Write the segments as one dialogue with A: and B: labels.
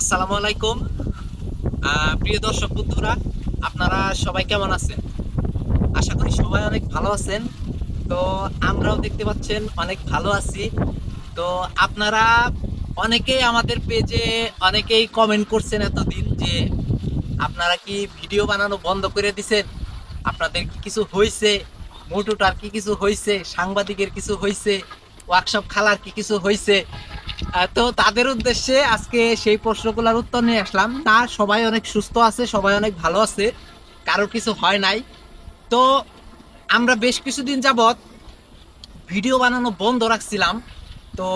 A: আসসালামু আলাইকুম। প্রিয় দর্শক বন্ধুরা, আপনারা সবাই কেমন আছেন? আশা করি সবাই অনেক ভালো আছেন। তো আমরাও দেখতে পাচ্ছেন অনেক ভালো আছি। তো আপনারা অনেকেই আমাদের পেজে অনেকেই কমেন্ট করছেন এতদিন যে আপনারা কি ভিডিও বানানো বন্ধ করে দিছেন? আপনাদের কি কিছু হয়েছে মোটুটার কি কিছু হয়েছে সাংবাদিকের কিছু হয়েছে ওয়ার্কশপ খালার কি কিছু হয়েছে তো তাদের উদ্দেশ্যে আজকে সেই প্রশ্নগুলোর উত্তর নিয়ে আসলাম। না, সবাই অনেক সুস্থ আছে, সবাই অনেক ভালো আছে কারোর কিছু হয় নাই। তো আমরা বেশ কিছুদিন যাবৎ ভিডিও বানানো বন্ধ রাখছিলাম। তো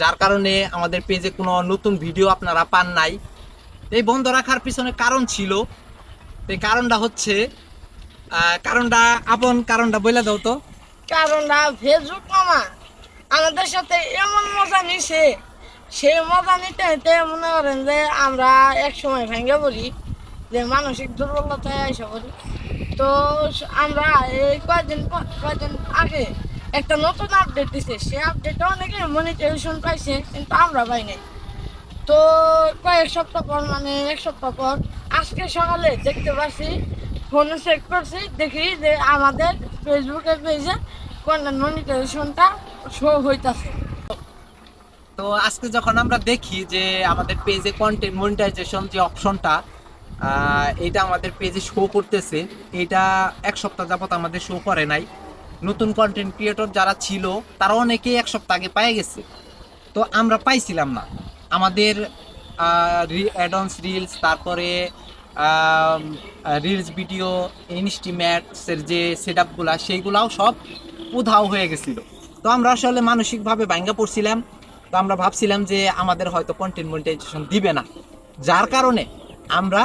A: যার কারণে আমাদের পেজে কোনো নতুন ভিডিও আপনারা পান নাই। এই বন্ধ রাখার পিছনে কারণ ছিল। এই কারণটা হচ্ছে কারণটা আপন কারণটা বলে দাও তো।
B: কারণটা ফেসবুক মামা। আমাদের সাথে এমন নিছে সেই মজা নিতে নিতে মনে করেন যে আমরা এক সময় ভেঙে পড়ি, যে মানসিক দুর্বলতায় এসে পড়ি। তো আমরা এই কয়েকদিন কয়েকদিন আগে একটা নতুন আপডেট দিছে। সেই আপডেটে অনেকে মনিটাইজেশন পাইছে, কিন্তু আমরা পাই নাই। তো কয়েক সপ্তাহ পর মানে এক সপ্তাহ পর, আজকে সকালে দেখতে পাচ্ছি ফোনে চেক করছি, দেখি যে আমাদের ফেসবুকের পেজে কন্টেন্ট মনিটাইজেশনটা শো হইতাছে।
A: তো আজকে যখন আমরা দেখি যে আমাদের পেজে কন্টেন্ট মনিটাইজেশন যে অপশনটা এটা আমাদের পেজে শো করতেছে, এটা এক সপ্তাহ যাবত আমাদের শো করে নাই। নতুন কন্টেন্ট ক্রিয়েটর যারা ছিল, তারা অনেকেই এক সপ্তাহ আগে পেয়ে গেছে। তো আমরা পাইছিলাম না। আমাদের অ্যাডন্স রিলস তারপরে রিলস ভিডিও ইনস্টিম্যাটসের যে সেট আপগুলা সেইগুলাও সব উধাও হয়ে গেছিল। তো আমরা আসলে মানসিকভাবে ভাঙ্গা পড়ছিলাম। তো আমরা ভাবছিলাম যে আমাদের হয়তো কন্টেন্ট মনিটাইজেশন দিবে না। যার কারণে আমরা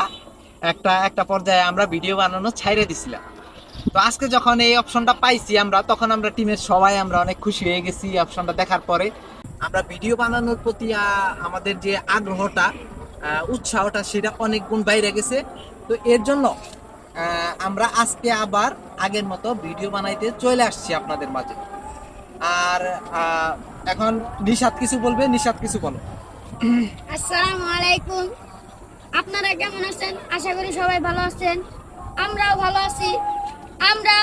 A: একটা একটা পর্যায়ে আমরা ভিডিও বানানো ছাইরে দিছিলাম। তো আজকে যখন এই অপশনটা পাইছি আমরা, তখন আমরা টিমের সবাই আমরা অনেক খুশি হয়ে গেছি অপশনটা দেখার পরে। আমরা ভিডিও বানানোর প্রতি আমাদের যে আগ্রহটা উৎসাহটা সেটা অনেক গুণ বাইরে গেছে। তো এর জন্য আমরা আজকে আবার আগের মতো ভিডিও বানাইতে চলে আসছি আপনাদের মাঝে। আর এখন নিশাদ কিছু বলবে নিশাদ কিছু বলো।
C: আসসালামু আলাইকুম। আপনারা কেমন আছেন? আশা করি সবাই ভালো আছেন। আমরাও ভালো আছি। আমরা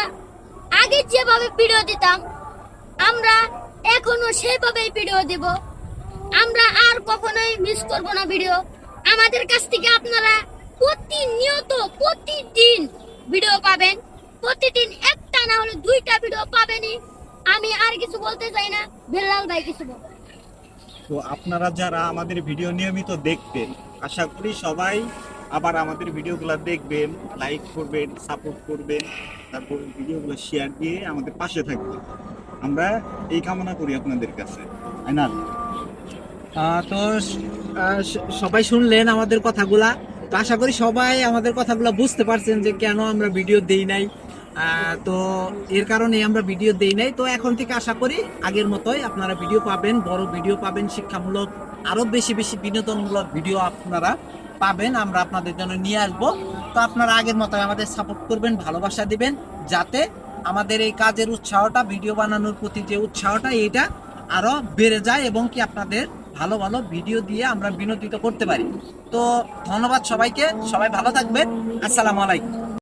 C: আগে যেভাবে ভিডিও দিতাম, আমরা এখনও সেইভাবেই ভিডিও দিব। আমরা আর কখনোই মিস করব না ভিডিও আমাদের কাছ থেকে আপনারা প্রতিনিয়ত, প্রতিদিন ভিডিও পাবেন। প্রতিদিন একটা না হলে দুইটা ভিডিও পাবেনই। আমি আর কিছু বলতে চাই না। বেল্লাল ভাই কিছু বলবেন
D: তো আপনারা যারা আমাদের ভিডিও নিয়মিত দেখবেন, আশা করি সবাই আবার আমাদের ভিডিওগুলো দেখবেন লাইক করবেন সাপোর্ট করবেন, তারপর ভিডিওগুলো শেয়ার দিয়ে আমাদের পাশে থাকবেন। আমরা এই কামনা করি আপনাদের কাছে। আইনাল
A: তো সবাই শুনলেন আমাদের কথাগুলা? তো আশা করি সবাই আমাদের কথাগুলো বুঝতে পারছেন যে কেন আমরা ভিডিও দেই নাই। তো এর কারণে আমরা ভিডিও দেই নাই। তো এখন থেকে আশা করি আগের মতোই আপনারা ভিডিও পাবেন, বড় ভিডিও পাবেন, শিক্ষামূলক আরও বেশি বেশি বিনোদনমূলক ভিডিও আপনারা পাবেন। আমরা আপনাদের জন্য নিয়ে আসব। তো আপনারা আগের মতোই আমাদের সাপোর্ট করবেন, ভালোবাসা দিবেন, যাতে আমাদের এই কাজের উৎসাহটা ভিডিও বানানোর প্রতি যে উৎসাহটা এইটা আরও বেড়ে যায় এবং কি আপনাদের ভালো ভালো ভিডিও দিয়ে আমরা বিনোদিত করতে পারি। তো ধন্যবাদ সবাইকে। সবাই ভালো থাকবেন। আসসালামু আলাইকুম।